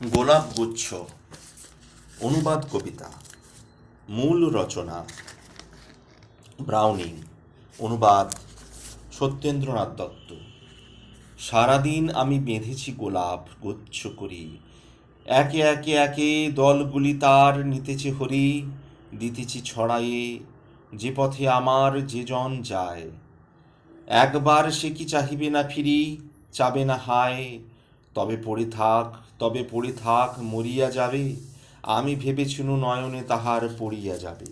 গোলাপ গুচ্ছ, অনুবাদ কবিতা, মূল রচনা, ব্রাউনিং, অনুবাদ, সত্যেন্দ্রনাথ দত্ত। সারাদিন আমি বেঁধেছি গোলাপ গুচ্ছ করি। একে একে একে দলগুলি তার নিতেছে হরি, দিতেছি ছড়ায়ে যে পথে আমার যে জন যায়। একবার সে কি চাহিবে না ফিরি, চাবে না হায় তবে পড়ে থাক, তবে পড়ে থাক, মরিয়া যাবে। আমি ভেবেছিনু নয়নে তাহার পড়িয়া যাবে।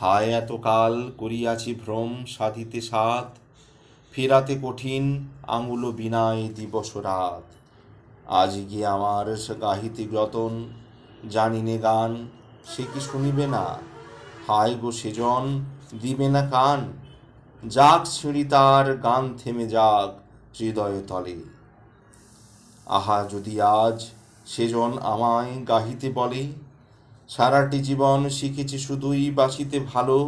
হায় এতকাল করিয়াছি ভ্রম সাধিতে সাত ফেরাতে কঠিন আঙুল বিনায় দিবস রাত। আজ গিয়ে আমার গাহিতে যতন, জানিনে গান, সে কি শুনিবে না? হায় গো সেজন, দিবে না কান? যাক ছিঁড়ি তার, গান থেমে যাক হৃদয় তলে। আহা, যদি আজ সেজন আমায় গাহিতে বলে, সারাটি জীবন শিখেছি শুধুই বাসিতে ভালো,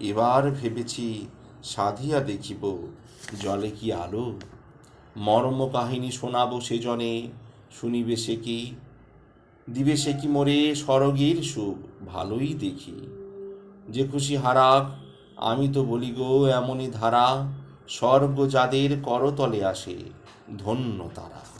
এবার ভেবেছি সাধিয়া দেখিব, জলে কি আলো? মর্ম কাহিনী শোনাবো সেজনে, শুনিবে সে কি? দিবে সে কি মোরে স্বর্গের সুখ ভালোই দেখি। যে খুশি হারাক, আমি তো বলি গো, এমনই ধারা, স্বর্গ যাদের করতলে আসে, ধন্য তারা।